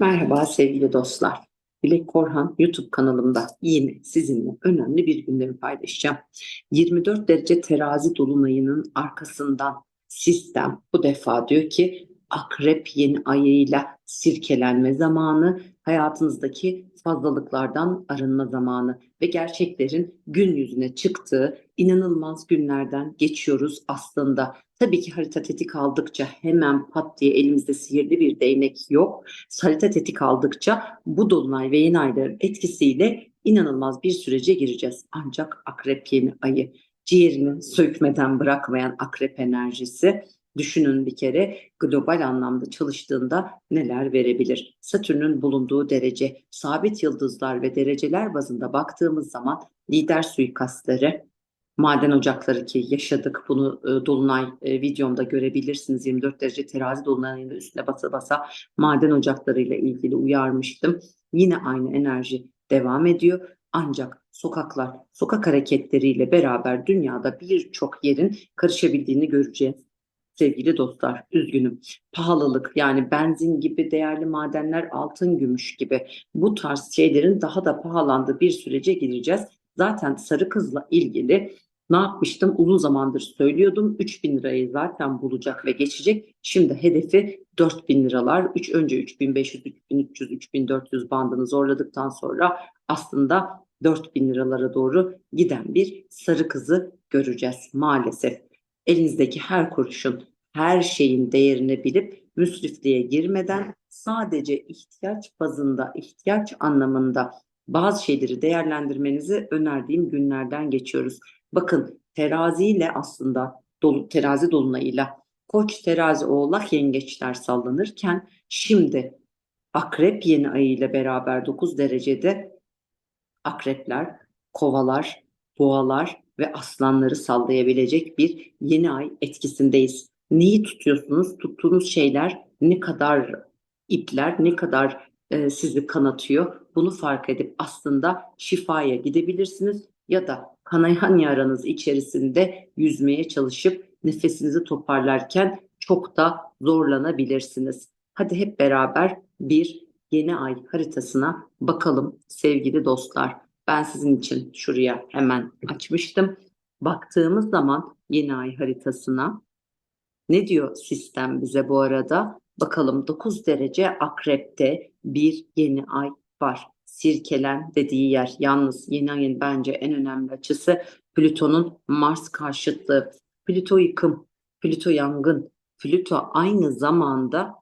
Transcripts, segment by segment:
Merhaba sevgili dostlar. Dilek Korhan YouTube kanalımda yine sizinle önemli bir gündemi paylaşacağım. 24 derece terazi dolunayının arkasından sistem bu defa diyor ki akrep yeni ayıyla sirkelenme zamanı, hayatınızdaki fazlalıklardan arınma zamanı ve gerçeklerin gün yüzüne çıktığı inanılmaz günlerden geçiyoruz aslında. Tabii ki harita tetik aldıkça hemen pat diye elimizde sihirli bir değnek yok. Harita tetik aldıkça bu dolunay ve yeni ayların etkisiyle inanılmaz bir sürece gireceğiz. Ancak akrep yeni ayı ciğerini sökmeden bırakmayan akrep enerjisi düşünün bir kere global anlamda çalıştığında neler verebilir? Satürn'ün bulunduğu derece, sabit yıldızlar ve dereceler bazında baktığımız zaman lider suikastları, maden ocakları ki yaşadık bunu e, dolunay e, videomda görebilirsiniz 24 derece terazi dolunayının üstüne basa basa maden ocaklarıyla ilgili uyarmıştım. Yine aynı enerji devam ediyor. Ancak sokaklar, sokak hareketleriyle beraber dünyada birçok yerin karışabildiğini göreceğiz. Sevgili dostlar, üzgünüm. Pahalılık yani benzin gibi değerli madenler, altın, gümüş gibi bu tarz şeylerin daha da pahalandığı bir sürece gireceğiz. Zaten sarı kızla ilgili ne yapmıştım? Uzun zamandır söylüyordum. 3000 lirayı zaten bulacak ve geçecek. Şimdi hedefi 4000 liralar. 3 önce 3500, 3300, 3400 bandını zorladıktan sonra aslında 4000 liralara doğru giden bir sarı kızı göreceğiz maalesef. Elinizdeki her kuruşun, her şeyin değerini bilip müsrifliğe girmeden sadece ihtiyaç bazında, ihtiyaç anlamında bazı şeyleri değerlendirmenizi önerdiğim günlerden geçiyoruz. Bakın teraziyle aslında dolu, terazi dolunayıyla koç terazi oğlak yengeçler sallanırken şimdi akrep yeni ayı ile beraber 9 derecede akrepler, kovalar, boğalar ve aslanları sallayabilecek bir yeni ay etkisindeyiz. Neyi tutuyorsunuz? Tuttuğunuz şeyler ne kadar ipler, ne kadar e, sizi kanatıyor? Bunu fark edip aslında şifaya gidebilirsiniz ya da kanayan yaranız içerisinde yüzmeye çalışıp nefesinizi toparlarken çok da zorlanabilirsiniz. Hadi hep beraber bir yeni ay haritasına bakalım sevgili dostlar. Ben sizin için şuraya hemen açmıştım. Baktığımız zaman yeni ay haritasına ne diyor sistem bize bu arada? Bakalım 9 derece akrepte bir yeni ay var. Sirkelen dediği yer. Yalnız yeni ayın bence en önemli açısı Plüton'un Mars karşıtlığı. Plüto yıkım, Plüto yangın, Plüto aynı zamanda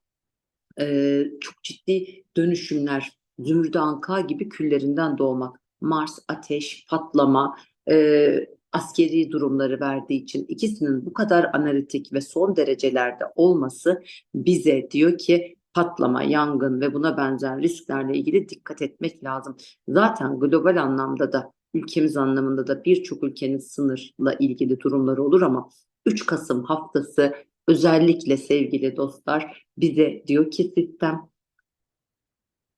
e, çok ciddi dönüşümler, zümrüt anka gibi küllerinden doğmak. Mars ateş, patlama, e, askeri durumları verdiği için ikisinin bu kadar analitik ve son derecelerde olması bize diyor ki patlama, yangın ve buna benzer risklerle ilgili dikkat etmek lazım. Zaten global anlamda da ülkemiz anlamında da birçok ülkenin sınırla ilgili durumları olur ama 3 Kasım haftası özellikle sevgili dostlar bize diyor ki sistem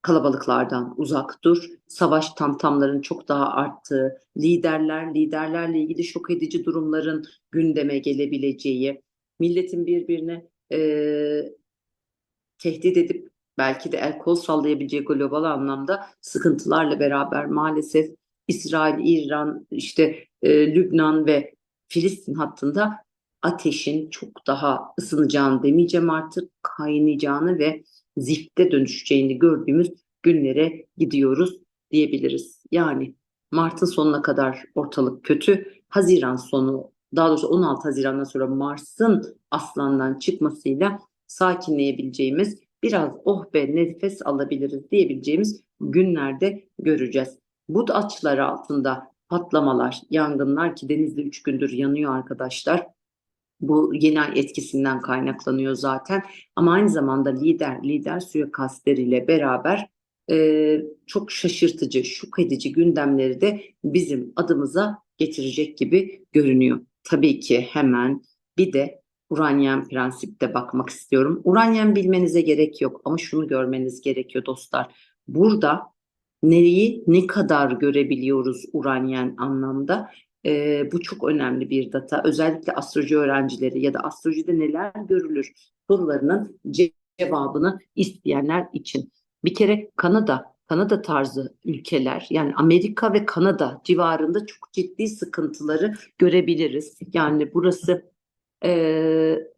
kalabalıklardan uzak dur. Savaş tamtamların çok daha arttığı, liderler, liderlerle ilgili şok edici durumların gündeme gelebileceği, milletin birbirine e, tehdit edip belki de el kol sallayabileceği global anlamda sıkıntılarla beraber maalesef İsrail, İran, işte e, Lübnan ve Filistin hattında ateşin çok daha ısınacağını demeyeceğim artık kaynayacağını ve zifte dönüşeceğini gördüğümüz günlere gidiyoruz diyebiliriz. Yani Mart'ın sonuna kadar ortalık kötü. Haziran sonu daha doğrusu 16 Haziran'dan sonra Mars'ın aslandan çıkmasıyla sakinleyebileceğimiz biraz oh be nefes alabiliriz diyebileceğimiz günlerde göreceğiz. Bu açılar altında patlamalar, yangınlar ki denizde 3 gündür yanıyor arkadaşlar. Bu yeni ay etkisinden kaynaklanıyor zaten. Ama aynı zamanda lider, lider suikastleriyle beraber e, çok şaşırtıcı, şok edici gündemleri de bizim adımıza getirecek gibi görünüyor. Tabii ki hemen bir de Uranyen prensipte bakmak istiyorum. Uranyen bilmenize gerek yok ama şunu görmeniz gerekiyor dostlar. Burada nereyi ne kadar görebiliyoruz Uranyen anlamda? E, bu çok önemli bir data. Özellikle astroloji öğrencileri ya da astrolojide neler görülür sorularının cevabını isteyenler için. Bir kere Kanada, Kanada tarzı ülkeler yani Amerika ve Kanada civarında çok ciddi sıkıntıları görebiliriz. Yani burası eee,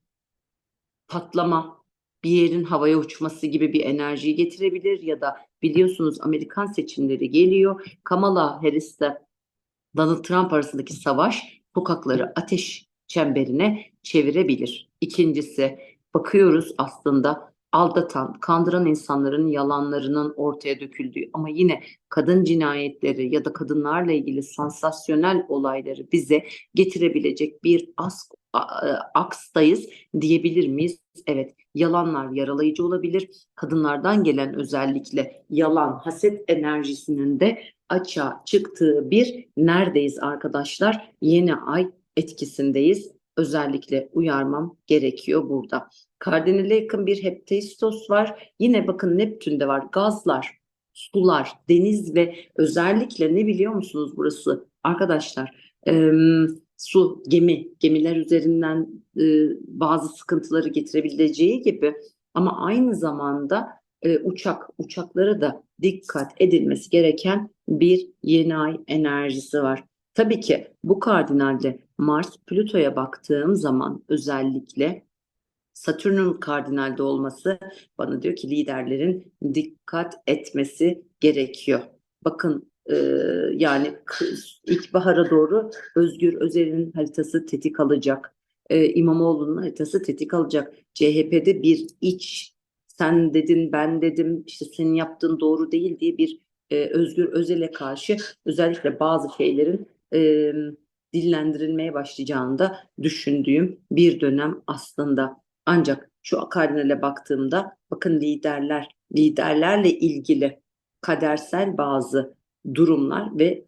patlama, bir yerin havaya uçması gibi bir enerjiyi getirebilir ya da biliyorsunuz Amerikan seçimleri geliyor. Kamala Harris'le Donald Trump arasındaki savaş sokakları ateş çemberine çevirebilir. İkincisi bakıyoruz aslında aldatan, kandıran insanların yalanlarının ortaya döküldüğü ama yine kadın cinayetleri ya da kadınlarla ilgili sansasyonel olayları bize getirebilecek bir as, a- e, akstayız diyebilir miyiz? Evet, yalanlar yaralayıcı olabilir. Kadınlardan gelen özellikle yalan, haset enerjisinin de açığa çıktığı bir neredeyiz arkadaşlar? Yeni ay etkisindeyiz. Özellikle uyarmam gerekiyor burada. Kardinale yakın bir hepteistos var. Yine bakın Neptün'de var. Gazlar, sular, deniz ve özellikle ne biliyor musunuz burası arkadaşlar? Su, gemi, gemiler üzerinden e, bazı sıkıntıları getirebileceği gibi ama aynı zamanda e, uçak, uçaklara da dikkat edilmesi gereken bir yeni ay enerjisi var. Tabii ki bu kardinalde Mars Plüto'ya baktığım zaman özellikle Satürn'ün kardinalde olması bana diyor ki liderlerin dikkat etmesi gerekiyor. Bakın e, yani ilkbahara doğru Özgür Özel'in haritası tetik alacak. E, İmamoğlu'nun haritası tetik alacak. CHP'de bir iç sen dedin ben dedim işte senin yaptığın doğru değil diye bir e, Özgür Özel'e karşı özellikle bazı şeylerin e, dillendirilmeye başlayacağını da düşündüğüm bir dönem aslında. Ancak şu kardinale baktığımda bakın liderler, liderlerle ilgili kadersel bazı durumlar ve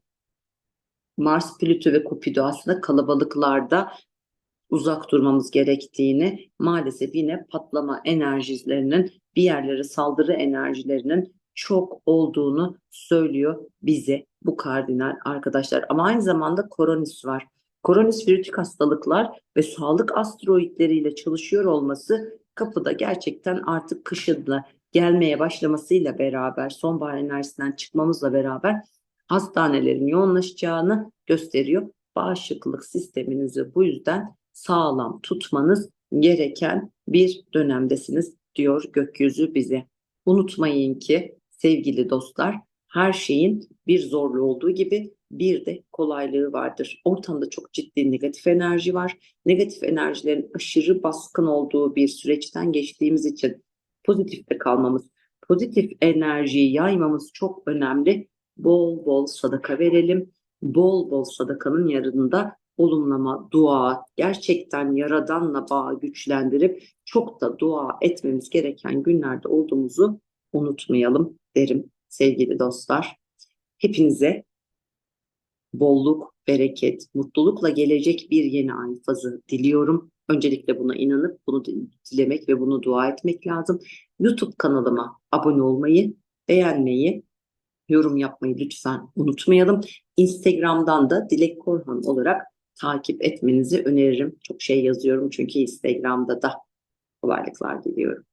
Mars, Plüto ve Kupido aslında kalabalıklarda uzak durmamız gerektiğini maalesef yine patlama enerjilerinin bir yerlere saldırı enerjilerinin çok olduğunu söylüyor bize bu kardinal arkadaşlar. Ama aynı zamanda Koronis var. Koronis virütik hastalıklar ve sağlık asteroidleriyle çalışıyor olması kapıda gerçekten artık kışın gelmeye başlamasıyla beraber sonbahar enerjisinden çıkmamızla beraber hastanelerin yoğunlaşacağını gösteriyor. Bağışıklık sisteminizi bu yüzden sağlam tutmanız gereken bir dönemdesiniz diyor gökyüzü bize. Unutmayın ki sevgili dostlar her şeyin bir zorluğu olduğu gibi bir de kolaylığı vardır. Ortamda çok ciddi negatif enerji var. Negatif enerjilerin aşırı baskın olduğu bir süreçten geçtiğimiz için pozitifte kalmamız, pozitif enerjiyi yaymamız çok önemli. Bol bol sadaka verelim. Bol bol sadakanın yanında olumlama, dua, gerçekten Yaradan'la bağı güçlendirip çok da dua etmemiz gereken günlerde olduğumuzu unutmayalım derim sevgili dostlar. Hepinize bolluk, bereket, mutlulukla gelecek bir yeni ay fazı diliyorum. Öncelikle buna inanıp bunu dilemek ve bunu dua etmek lazım. YouTube kanalıma abone olmayı, beğenmeyi, yorum yapmayı lütfen unutmayalım. Instagram'dan da Dilek Korhan olarak takip etmenizi öneririm. Çok şey yazıyorum çünkü Instagram'da da kolaylıklar diliyorum.